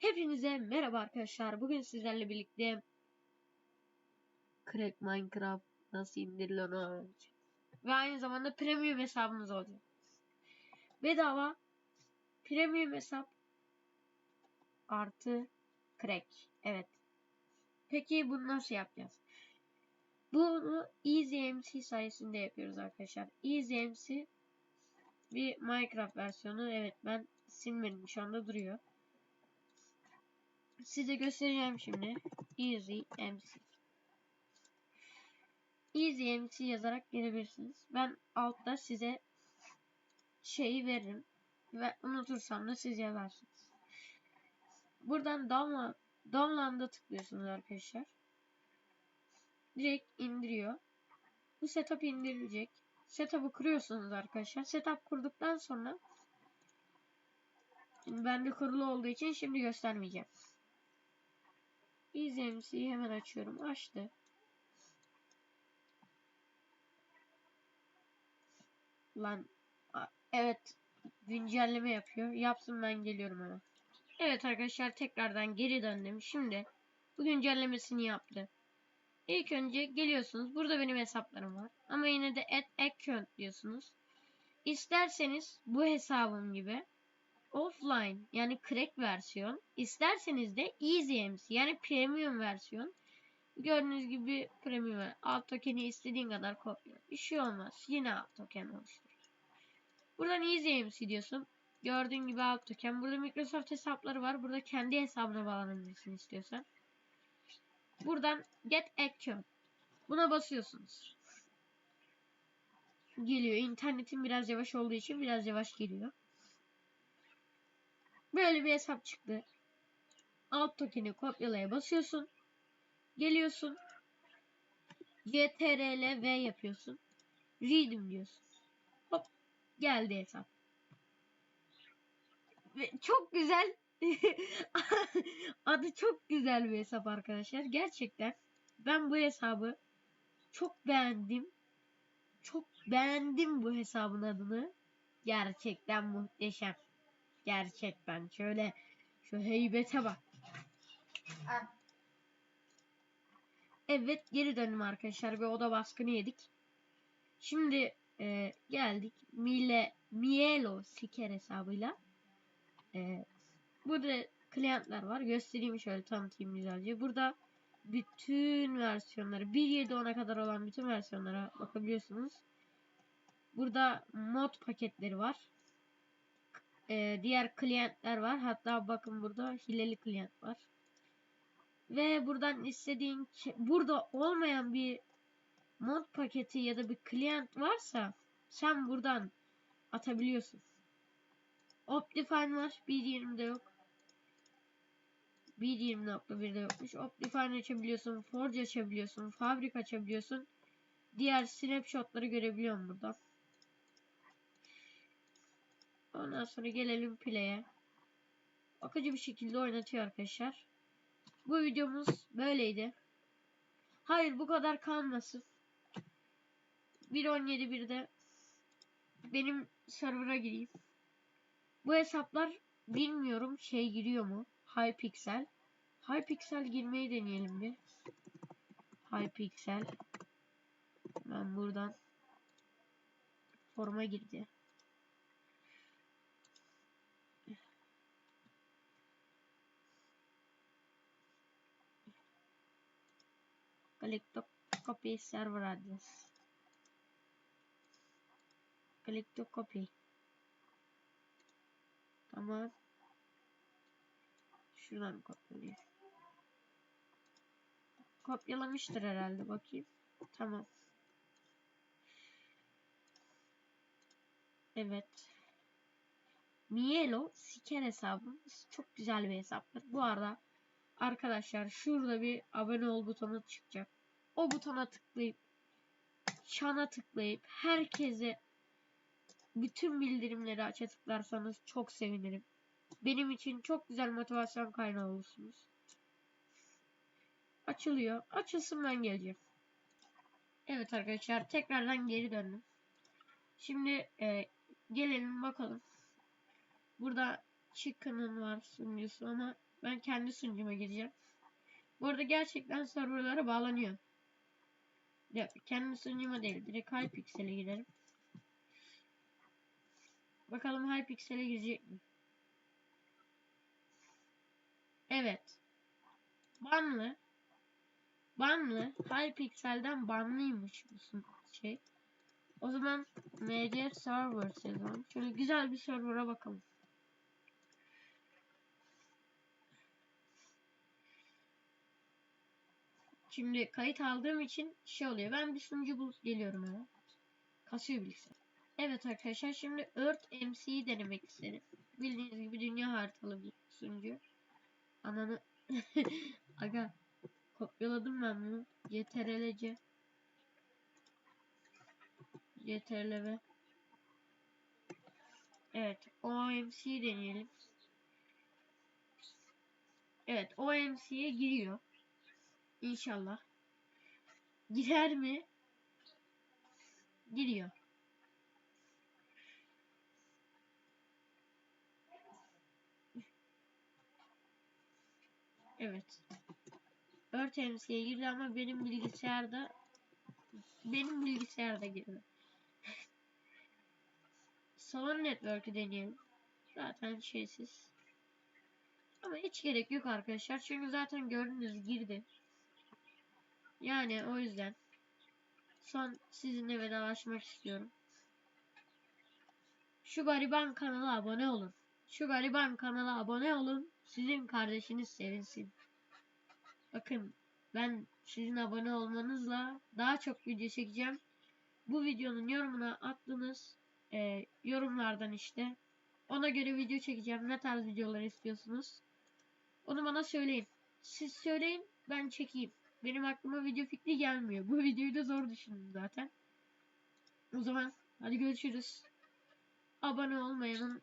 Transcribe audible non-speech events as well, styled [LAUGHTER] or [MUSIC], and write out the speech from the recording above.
Hepinize merhaba arkadaşlar. Bugün sizlerle birlikte Crack Minecraft nasıl indirilir onu öğreneceğiz. Ve aynı zamanda premium hesabımız olacak. Bedava premium hesap artı crack. Evet. Peki bunu nasıl yapacağız? Bunu EasyMC sayesinde yapıyoruz arkadaşlar. EasyMC bir Minecraft versiyonu. Evet ben silmedim şu anda duruyor. Size göstereceğim şimdi. Easy MC. Easy MC yazarak gelebilirsiniz. Ben altta size şeyi veririm. Ve unutursam da siz yazarsınız. Buradan download, download'a tıklıyorsunuz arkadaşlar. Direkt indiriyor. Bu setup indirilecek. Setup'ı kuruyorsunuz arkadaşlar. Setup kurduktan sonra Şimdi bende kurulu olduğu için şimdi göstermeyeceğim. EasyMC'yi hemen açıyorum. Açtı. Lan evet güncelleme yapıyor. Yapsın ben geliyorum hemen. Evet arkadaşlar tekrardan geri döndüm. Şimdi bu güncellemesini yaptı. İlk önce geliyorsunuz. Burada benim hesaplarım var. Ama yine de add account diyorsunuz. İsterseniz bu hesabım gibi offline yani crack versiyon. İsterseniz de EasyMC yani premium versiyon. Gördüğünüz gibi premium alt tokeni istediğin kadar kopya. Bir şey olmaz. Yine alt token oluşturur. Buradan EasyMC diyorsun. Gördüğün gibi alt token. Burada Microsoft hesapları var. Burada kendi hesabına bağlanabilirsin istiyorsan. Buradan Get Action. Buna basıyorsunuz. Geliyor. İnternetin biraz yavaş olduğu için biraz yavaş geliyor. Böyle bir hesap çıktı. Alt tokeni kopyalaya basıyorsun. Geliyorsun. CTRL V yapıyorsun. Read'im diyorsun. Hop geldi hesap. Ve çok güzel. [LAUGHS] Adı çok güzel bir hesap arkadaşlar. Gerçekten ben bu hesabı çok beğendim. Çok beğendim bu hesabın adını. Gerçekten muhteşem. Gerçekten şöyle şu heybete bak. Evet geri döndüm arkadaşlar. Bir oda baskını yedik. Şimdi e, geldik. Mile Mielo Siker hesabıyla. E, burada klientler var. Göstereyim şöyle tanıtayım güzelce. Burada bütün versiyonları 1.7.10'a kadar olan bütün versiyonlara bakabiliyorsunuz. Burada mod paketleri var e, diğer klientler var. Hatta bakın burada hileli klient var. Ve buradan istediğin burada olmayan bir mod paketi ya da bir klient varsa sen buradan atabiliyorsun. Optifine var. 1.20'de yok. 1.20.1'de yokmuş. Optifine açabiliyorsun. Forge açabiliyorsun. Fabrik açabiliyorsun. Diğer snapshotları görebiliyorum burada. Ondan sonra gelelim play'e. Akıcı bir şekilde oynatıyor arkadaşlar. Bu videomuz böyleydi. Hayır bu kadar kalmasın. 1.17.1'de benim server'a gireyim. Bu hesaplar bilmiyorum şey giriyor mu? Hypixel. Hypixel girmeyi deneyelim bir. Hypixel. Ben buradan forma girdi. Click to copy server address. Click to copy. Tamam. Şuradan kopyalayayım. Kopyalamıştır herhalde bakayım. Tamam. Evet. Mielo siker hesabımız çok güzel bir hesaptır. Bu arada Arkadaşlar şurada bir abone ol butonu çıkacak. O butona tıklayıp çana tıklayıp herkese bütün bildirimleri aça tıklarsanız çok sevinirim. Benim için çok güzel motivasyon kaynağı olursunuz. Açılıyor. Açılsın ben geleceğim. Evet arkadaşlar tekrardan geri döndüm. Şimdi e, gelelim bakalım. Burada Chicken'ın var sunucusu ama Ben kendi sunucuma gireceğim. Bu arada gerçekten serverlara bağlanıyor. Ya, kendi sunucuma değil. Direkt Hypixel'e girelim. Bakalım Hypixel'e girecek mi? Evet. Banlı. Banlı. Hypixel'den banlıymış bu şey. O zaman MC Server yazalım. Şöyle güzel bir server'a bakalım. Şimdi kayıt aldığım için şey oluyor. Ben bir sunucu bulup geliyorum hemen. Kasıyor bilgisayar. Evet arkadaşlar şimdi Earth MC'yi denemek istedim. Bildiğiniz gibi dünya haritalı bir sunucu. Ananı [LAUGHS] Aga kopyaladım ben bunu. CTRL-C CTRL-V Evet OMC deneyelim. Evet OMC'ye giriyor. İnşallah. Girer mi? Giriyor. Evet. Örtemsiye girdi ama benim bilgisayarda benim bilgisayarda girdi. Salon Network'ü deneyelim. Zaten şeysiz. Ama hiç gerek yok arkadaşlar. Çünkü zaten gördünüz girdi. Yani o yüzden son sizinle vedalaşmak istiyorum. Şu gariban kanala abone olun. Şu gariban kanala abone olun. Sizin kardeşiniz sevinsin. Bakın ben sizin abone olmanızla daha çok video çekeceğim. Bu videonun yorumuna attığınız e, yorumlardan işte ona göre video çekeceğim. Ne tarz videolar istiyorsunuz? Onu bana söyleyin. Siz söyleyin ben çekeyim. Benim aklıma video fikri gelmiyor. Bu videoyu da zor düşündüm zaten. O zaman hadi görüşürüz. Abone olmayanın